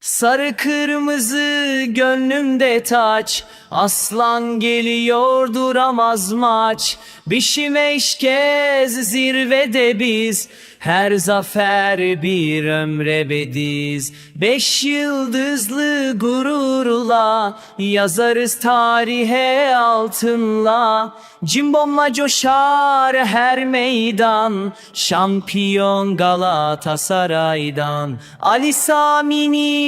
Sarı kırmızı gönlümde taç. Aslan geliyor duramaz maç. Beşimeş kez zirvede biz. Her zafer bir ömre bediz. Beş yıldızlı gururla Yazarız tarihe altınla. Cimbomla coşar her meydan. Şampiyon Galatasaray'dan. Ali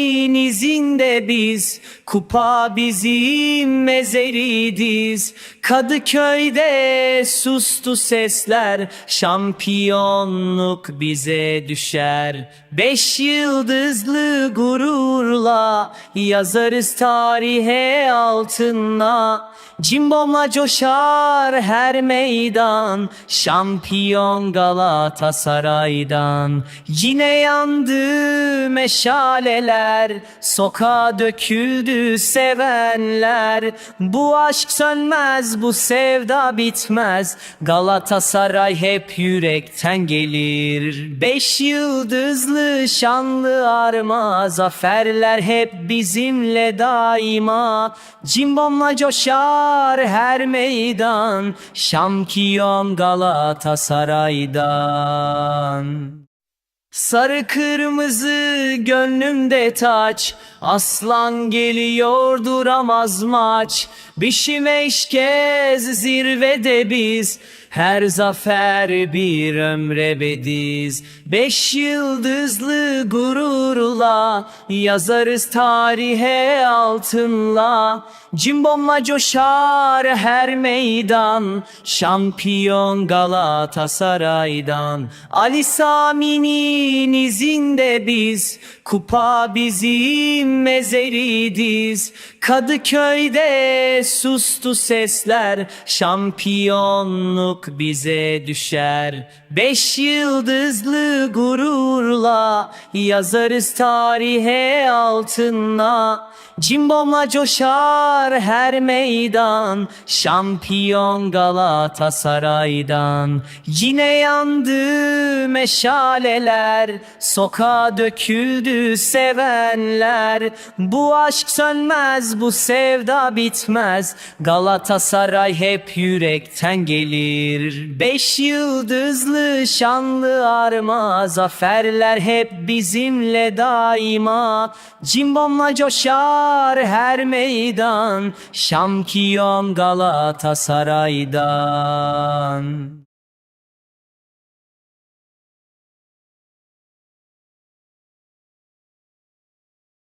Sami'nin izinde biz Kupa bizim mezeridiz. Kadıköy'de sustu sesler Şampiyonluk bize düşer. Beş yıldızlı gururla Yazarız tarihe altınla Cimbomla coşar her meydan Şampiyon Galatasaray'dan. Yine yandı meşaleler Sokağa döküldü sevenler. Bu aşk sönmez bu sevda bitmez. Galatasaray hep yürekten gelir. Beş yıldızlı şanlı arma Zaferler hep bizimle daima. Cimbomla coşar her meydan. Şampiyon Galatasaray'dan. Sarı kırmızı gönlümde taç. Aslan geliyor duramaz maç. Beşimeş kez zirvede biz her zafer bir ömre bediz. Beş yıldızlı gururla Yazarız tarihe altınla. Cimbomla coşar her meydan Şampiyon Galatasaray'dan. Ali Sami'nin izinde biz Kupa bizim mezeridiz. Kadıköy'de sustu sesler Şampiyonluk bize düşer. Beş yıldızlı gururla Yazarız tarihe altınla Cimbomla coşar her meydan Şampiyon Galatasaray'dan. Yine yandı meşaleler Sokağa döküldü sevenler. Bu aşk sönmez bu sevda bitmez. Galatasaray hep yürekten gelir Beş yıldızlı şanlı arma Zaferler hep bizimle daima. Cimbomla coşar her meydan Şampiyon Galatasaray'dan